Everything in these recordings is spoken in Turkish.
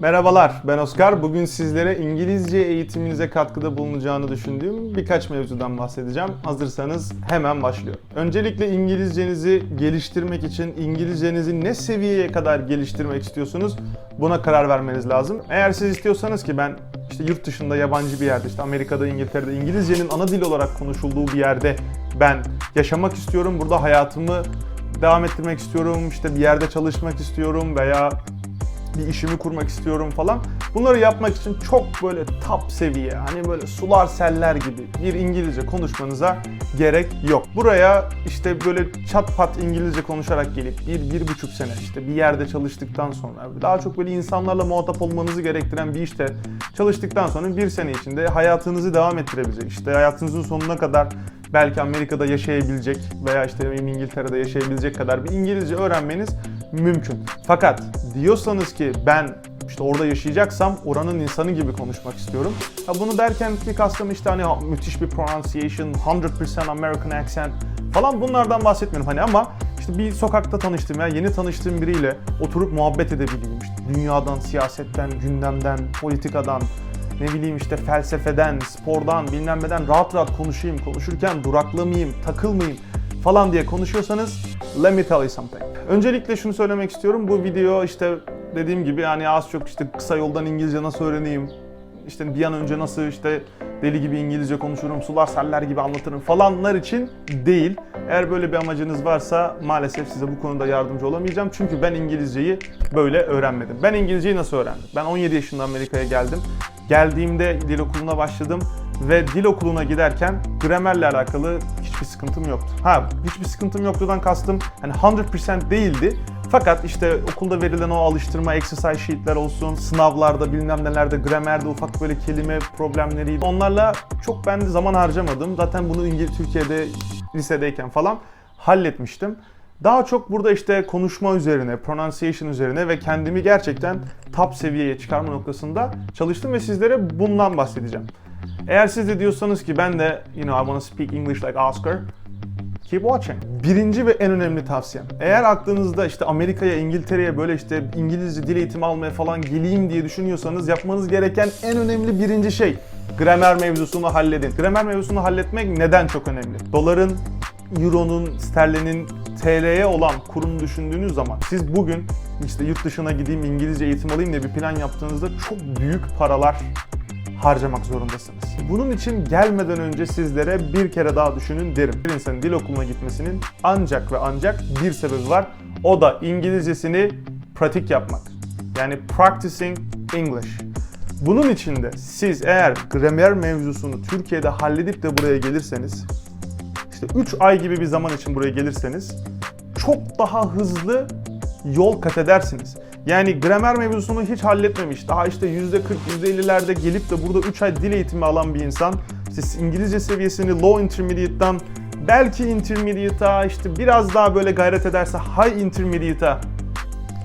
Merhabalar, ben Oscar. Bugün sizlere İngilizce eğitiminize katkıda bulunacağını düşündüğüm birkaç mevzudan bahsedeceğim. Hazırsanız hemen başlıyorum. Öncelikle İngilizcenizi geliştirmek için İngilizcenizi ne seviyeye kadar geliştirmek istiyorsunuz? Buna karar vermeniz lazım. Eğer siz istiyorsanız ki ben işte yurt dışında yabancı bir yerde, işte Amerika'da, İngiltere'de İngilizcenin ana dil olarak konuşulduğu bir yerde ben yaşamak istiyorum. Burada hayatımı devam ettirmek istiyorum, işte bir yerde çalışmak istiyorum veya bir işimi kurmak istiyorum falan. Bunları yapmak için çok böyle top seviye, hani böyle sular seller gibi bir İngilizce konuşmanıza gerek yok. Buraya işte böyle çat pat İngilizce konuşarak gelip bir, bir buçuk sene işte bir yerde çalıştıktan sonra daha çok böyle insanlarla muhatap olmanızı gerektiren bir işte çalıştıktan sonra bir sene içinde hayatınızı devam ettirebilecek. İşte hayatınızın sonuna kadar belki Amerika'da yaşayabilecek veya işte İngiltere'de yaşayabilecek kadar bir İngilizce öğrenmeniz mümkün. Fakat diyorsanız ki ben işte orada yaşayacaksam oranın insanı gibi konuşmak istiyorum. Ha bunu derken ki kastım işte hani müthiş bir pronunciation, 100% American accent falan bunlardan bahsetmiyorum hani ama işte bir sokakta tanıştığım veya yeni tanıştığım biriyle oturup muhabbet edebileyim. İşte dünyadan, siyasetten, gündemden, politikadan, ne bileyim işte felsefeden, spordan, bilmem neden rahat rahat konuşayım, konuşurken duraklamayayım, takılmayayım falan diye konuşuyorsanız let me tell you something. Öncelikle şunu söylemek istiyorum. Bu video işte dediğim gibi yani az çok işte kısa yoldan İngilizce nasıl öğreneyim, işte bir an önce nasıl işte deli gibi İngilizce konuşurum, sular seller gibi anlatırım falanlar için değil. Eğer böyle bir amacınız varsa maalesef size bu konuda yardımcı olamayacağım. Çünkü ben İngilizceyi böyle öğrenmedim. Ben İngilizceyi nasıl öğrendim? Ben 17 yaşında Amerika'ya geldim. Geldiğimde dil okuluna başladım ve dil okuluna giderken gramerle alakalı hiçbir sıkıntım yoktu. Ha hiçbir sıkıntım yoktudan kastım hani 100% değildi. Fakat işte okulda verilen o alıştırma exercise sheetler olsun, sınavlarda bilmem nelerde, gramerde ufak böyle kelime problemleri onlarla çok ben de zaman harcamadım. Zaten bunu İngiliz Türkiye'de lisedeyken falan halletmiştim. Daha çok burada işte konuşma üzerine, pronunciation üzerine ve kendimi gerçekten top seviyeye çıkarma noktasında çalıştım ve sizlere bundan bahsedeceğim. Eğer siz de diyorsanız ki ben de you know I want to speak English like Oscar, keep watching. Birinci ve en önemli tavsiyem. Eğer aklınızda işte Amerika'ya, İngiltere'ye böyle işte İngilizce dil eğitimi almaya falan geleyim diye düşünüyorsanız yapmanız gereken en önemli birinci şey gramer mevzusunu halledin. Gramer mevzusunu halletmek neden çok önemli? Doların, euronun, sterlinin TL'ye olan kurunu düşündüğünüz zaman siz bugün işte yurt dışına gideyim İngilizce eğitim alayım diye bir plan yaptığınızda çok büyük paralar harcamak zorundasınız. Bunun için gelmeden önce sizlere bir kere daha düşünün derim. Bir insanın dil okuluna gitmesinin ancak ve ancak bir sebebi var. O da İngilizcesini pratik yapmak. Yani practicing English. Bunun için de siz eğer gramer mevzusunu Türkiye'de halledip de buraya gelirseniz, işte 3 ay gibi bir zaman için buraya gelirseniz çok daha hızlı yol kat edersiniz. Yani gramer mevzusunu hiç halletmemiş, daha işte %40, %50'lerde gelip de burada 3 ay dil eğitimi alan bir insan, işte İngilizce seviyesini low intermediate'dan belki intermediate'a işte biraz daha böyle gayret ederse high intermediate'a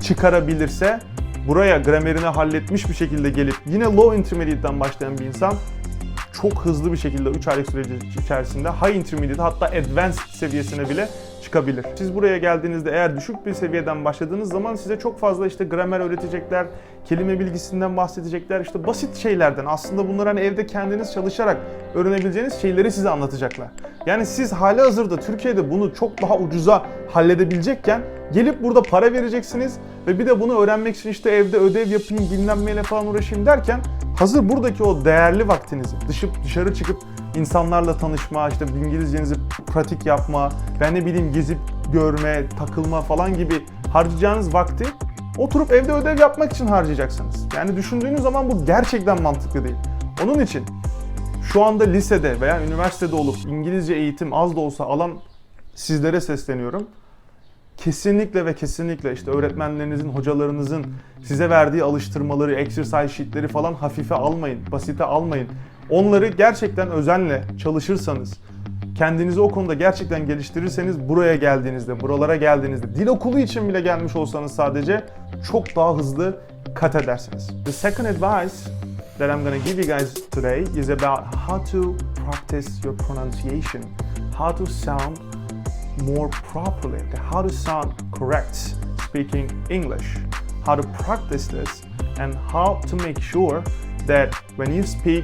çıkarabilirse buraya gramerini halletmiş bir şekilde gelip yine low intermediate'den başlayan bir insan çok hızlı bir şekilde 3 aylık süreci içerisinde high intermediate hatta advanced seviyesine bile çıkabilir. Siz buraya geldiğinizde eğer düşük bir seviyeden başladığınız zaman size çok fazla işte gramer öğretecekler, kelime bilgisinden bahsedecekler, işte basit şeylerden aslında bunları hani evde kendiniz çalışarak öğrenebileceğiniz şeyleri size anlatacaklar. Yani siz hali hazırda Türkiye'de bunu çok daha ucuza halledebilecekken gelip burada para vereceksiniz ve bir de bunu öğrenmek için işte evde ödev yapayım bilmem falan uğraşayım derken hazır buradaki o değerli vaktinizi dışıp dışarı çıkıp insanlarla tanışma, işte İngilizcenizi pratik yapma, ben ne bileyim gezip görme, takılma falan gibi harcayacağınız vakti oturup evde ödev yapmak için harcayacaksınız. Yani düşündüğünüz zaman bu gerçekten mantıklı değil. Onun için şu anda lisede veya üniversitede olup İngilizce eğitim az da olsa alan sizlere sesleniyorum. Kesinlikle ve kesinlikle işte öğretmenlerinizin, hocalarınızın size verdiği alıştırmaları, exercise sheetleri falan hafife almayın, basite almayın. Onları gerçekten özenle çalışırsanız, kendinizi o konuda gerçekten geliştirirseniz buraya geldiğinizde, buralara geldiğinizde, dil okulu için bile gelmiş olsanız sadece çok daha hızlı kat edersiniz. The second advice that I'm gonna give you guys today is about how to practice your pronunciation, how to sound more properly, how to sound correct speaking English, how to practice this and how to make sure that when you speak,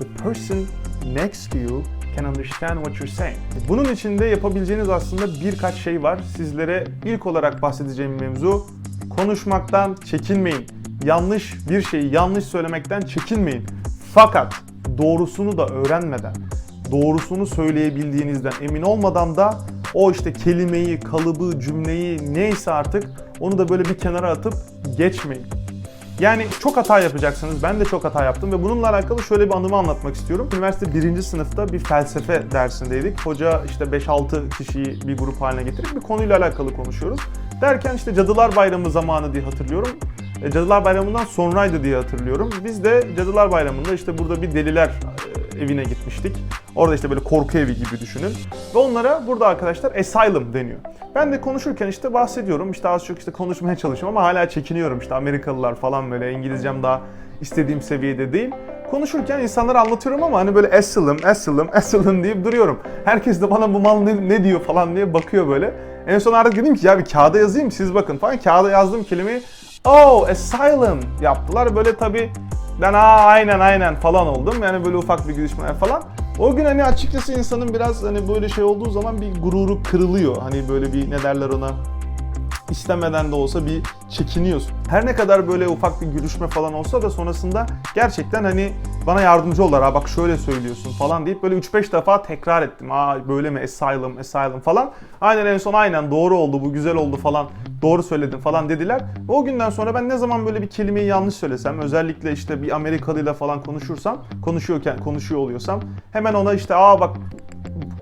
the person next to you can understand what you're saying. Bunun için de yapabileceğiniz aslında birkaç şey var. Sizlere ilk olarak bahsedeceğim mevzu konuşmaktan çekinmeyin. Yanlış bir şeyi yanlış söylemekten çekinmeyin. Fakat doğrusunu da öğrenmeden, doğrusunu söyleyebildiğinizden emin olmadan da o işte kelimeyi, kalıbı, cümleyi neyse artık onu da böyle bir kenara atıp geçmeyin. Yani çok hata yapacaksınız. Ben de çok hata yaptım ve bununla alakalı şöyle bir anımı anlatmak istiyorum. Üniversite birinci sınıfta bir felsefe dersindeydik. Hoca işte 5-6 kişiyi bir grup haline getirip bir konuyla alakalı konuşuyoruz. Derken işte Cadılar Bayramı zamanı diye hatırlıyorum. E, Cadılar Bayramı'ndan sonraydı diye hatırlıyorum. Biz de Cadılar Bayramı'nda işte burada bir deliler evine gitmiştik. Orada işte böyle korku evi gibi düşünün. Ve onlara burada arkadaşlar asylum deniyor. Ben de konuşurken işte bahsediyorum. İşte az çok işte konuşmaya çalışıyorum ama hala çekiniyorum. İşte Amerikalılar falan böyle İngilizcem daha istediğim seviyede değil. Konuşurken insanlara anlatıyorum ama hani böyle asylum, asylum, asylum deyip duruyorum. Herkes de bana bu mal ne, ne diyor falan diye bakıyor böyle. En son artık dedim ki ya bir kağıda yazayım siz bakın falan. Kağıda yazdığım kelimeyi oh asylum yaptılar. Böyle tabii ben aa aynen aynen falan oldum. Yani böyle ufak bir gülüşmeler falan. O gün hani açıkçası insanın biraz hani böyle şey olduğu zaman bir gururu kırılıyor. Hani böyle bir ne derler ona istemeden de olsa bir çekiniyorsun. Her ne kadar böyle ufak bir gülüşme falan olsa da sonrasında gerçekten hani bana yardımcı oldular. Ha bak şöyle söylüyorsun falan deyip böyle 3-5 defa tekrar ettim. Aa böyle mi asylum asylum falan. Aynen en son aynen doğru oldu bu güzel oldu falan. Doğru söyledin falan dediler. Ve o günden sonra ben ne zaman böyle bir kelimeyi yanlış söylesem özellikle işte bir Amerikalıyla falan konuşursam konuşuyorken konuşuyor oluyorsam hemen ona işte aa bak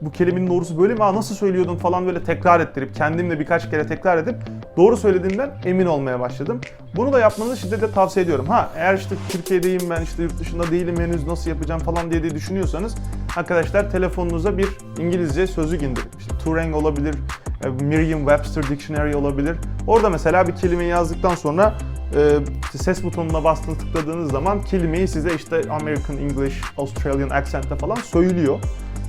bu kelimenin doğrusu böyle mi? Aa, nasıl söylüyordun falan böyle tekrar ettirip kendimle birkaç kere tekrar edip doğru söylediğimden emin olmaya başladım. Bunu da yapmanızı şiddetle tavsiye ediyorum. Ha eğer işte Türkiye'deyim ben işte yurt dışında değilim henüz nasıl yapacağım falan diye de düşünüyorsanız arkadaşlar telefonunuza bir İngilizce sözlük indirin. İşte Turing olabilir, Merriam-Webster Dictionary olabilir. Orada mesela bir kelimeyi yazdıktan sonra e, ses butonuna bastığınız tıkladığınız zaman kelimeyi size işte American English, Australian accent'te falan söylüyor.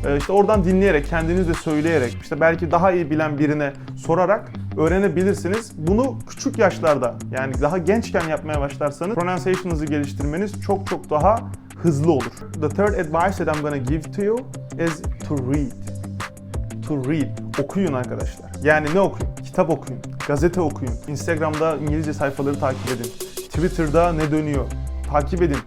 E, işte oradan dinleyerek, kendiniz de söyleyerek, işte belki daha iyi bilen birine sorarak öğrenebilirsiniz. Bunu küçük yaşlarda yani daha gençken yapmaya başlarsanız pronunciation'ınızı geliştirmeniz çok çok daha hızlı olur. The third advice that I'm gonna give to you is to read. To read. Okuyun arkadaşlar. Yani ne okuyun? Kitap okuyun, gazete okuyun, Instagram'da İngilizce sayfaları takip edin, Twitter'da ne dönüyor takip edin.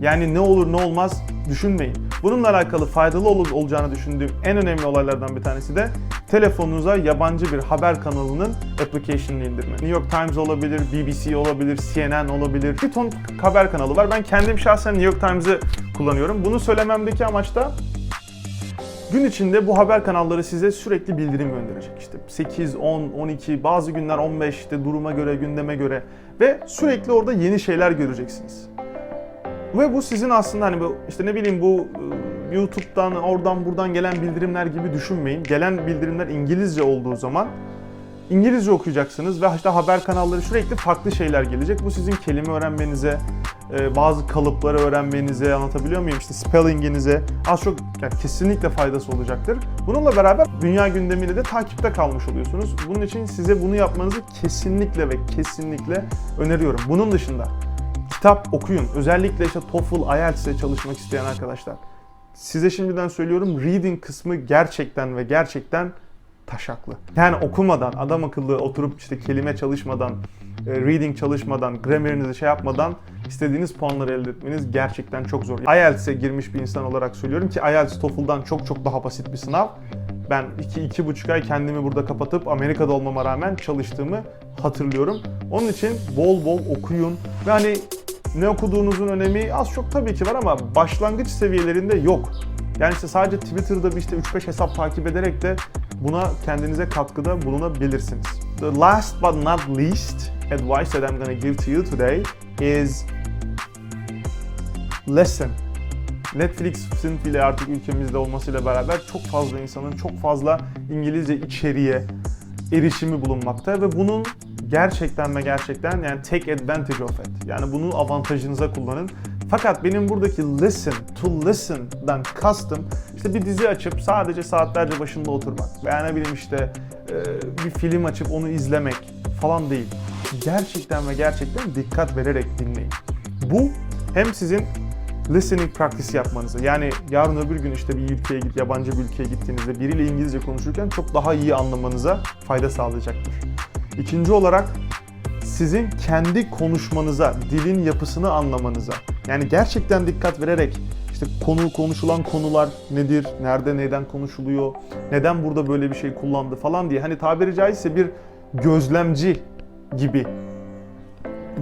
Yani ne olur ne olmaz düşünmeyin. Bununla alakalı faydalı ol- olacağını düşündüğüm en önemli olaylardan bir tanesi de telefonunuza yabancı bir haber kanalının application'ını indirme. New York Times olabilir, BBC olabilir, CNN olabilir. Bir ton haber kanalı var. Ben kendim şahsen New York Times'ı kullanıyorum. Bunu söylememdeki amaç da Gün içinde bu haber kanalları size sürekli bildirim gönderecek. İşte 8, 10, 12, bazı günler 15 işte duruma göre, gündeme göre ve sürekli orada yeni şeyler göreceksiniz. Ve bu sizin aslında hani işte ne bileyim bu e, YouTube'dan oradan buradan gelen bildirimler gibi düşünmeyin. Gelen bildirimler İngilizce olduğu zaman İngilizce okuyacaksınız ve işte haber kanalları sürekli farklı şeyler gelecek. Bu sizin kelime öğrenmenize, e, bazı kalıpları öğrenmenize, anlatabiliyor muyum? İşte spellinginize az çok yani kesinlikle faydası olacaktır. Bununla beraber dünya gündemiyle de takipte kalmış oluyorsunuz. Bunun için size bunu yapmanızı kesinlikle ve kesinlikle öneriyorum. Bunun dışında kitap okuyun. Özellikle işte TOEFL, IELTS'e çalışmak isteyen arkadaşlar. Size şimdiden söylüyorum reading kısmı gerçekten ve gerçekten taşaklı. Yani okumadan, adam akıllı oturup işte kelime çalışmadan, e, reading çalışmadan, gramerinizi şey yapmadan istediğiniz puanları elde etmeniz gerçekten çok zor. IELTS'e girmiş bir insan olarak söylüyorum ki IELTS TOEFL'dan çok çok daha basit bir sınav. Ben 2-2,5 ay kendimi burada kapatıp Amerika'da olmama rağmen çalıştığımı hatırlıyorum. Onun için bol bol okuyun ve hani ne okuduğunuzun önemi az çok tabii ki var ama başlangıç seviyelerinde yok. Yani işte sadece Twitter'da bir işte 3-5 hesap takip ederek de buna kendinize katkıda bulunabilirsiniz. The last but not least advice that I'm gonna give to you today is listen. Netflix'in bile artık ülkemizde olmasıyla beraber çok fazla insanın çok fazla İngilizce içeriğe erişimi bulunmakta ve bunun gerçekten ve gerçekten yani take advantage of it. Yani bunu avantajınıza kullanın. Fakat benim buradaki listen, to listen'dan kastım işte bir dizi açıp sadece saatlerce başında oturmak veya ne bileyim işte e, bir film açıp onu izlemek falan değil. Gerçekten ve gerçekten dikkat vererek dinleyin. Bu hem sizin listening practice yapmanızı yani yarın öbür gün işte bir ülkeye git, yabancı bir ülkeye gittiğinizde biriyle İngilizce konuşurken çok daha iyi anlamanıza fayda sağlayacaktır. İkinci olarak sizin kendi konuşmanıza, dilin yapısını anlamanıza, yani gerçekten dikkat vererek işte konu konuşulan konular nedir, nerede neden konuşuluyor, neden burada böyle bir şey kullandı falan diye hani tabiri caizse bir gözlemci gibi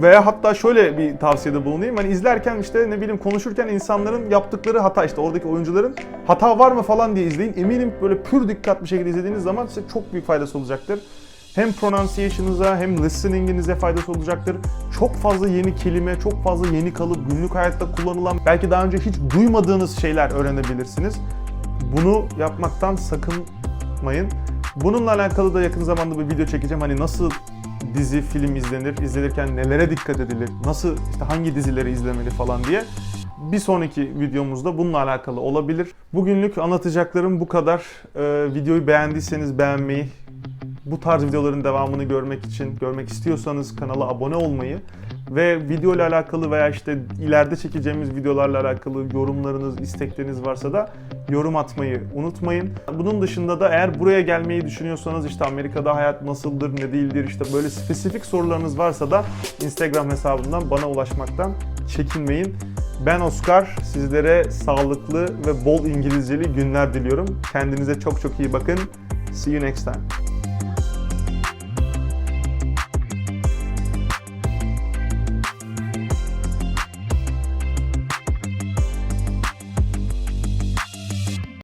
veya hatta şöyle bir tavsiyede bulunayım. Hani izlerken işte ne bileyim konuşurken insanların yaptıkları hata işte oradaki oyuncuların hata var mı falan diye izleyin. Eminim böyle pür dikkat bir şekilde izlediğiniz zaman size çok büyük faydası olacaktır. Hem pronunciation'ınıza hem listening'inize faydası olacaktır. Çok fazla yeni kelime, çok fazla yeni kalıp, günlük hayatta kullanılan, belki daha önce hiç duymadığınız şeyler öğrenebilirsiniz. Bunu yapmaktan sakınmayın. Bununla alakalı da yakın zamanda bir video çekeceğim. Hani nasıl dizi, film izlenir, izlenirken nelere dikkat edilir, nasıl işte hangi dizileri izlemeli falan diye. Bir sonraki videomuzda bununla alakalı olabilir. Bugünlük anlatacaklarım bu kadar. Ee, videoyu beğendiyseniz beğenmeyi, bu tarz videoların devamını görmek için, görmek istiyorsanız kanala abone olmayı ve video ile alakalı veya işte ileride çekeceğimiz videolarla alakalı yorumlarınız, istekleriniz varsa da yorum atmayı unutmayın. Bunun dışında da eğer buraya gelmeyi düşünüyorsanız işte Amerika'da hayat nasıldır, ne değildir işte böyle spesifik sorularınız varsa da Instagram hesabımdan bana ulaşmaktan çekinmeyin. Ben Oscar, sizlere sağlıklı ve bol İngilizceli günler diliyorum. Kendinize çok çok iyi bakın. See you next time.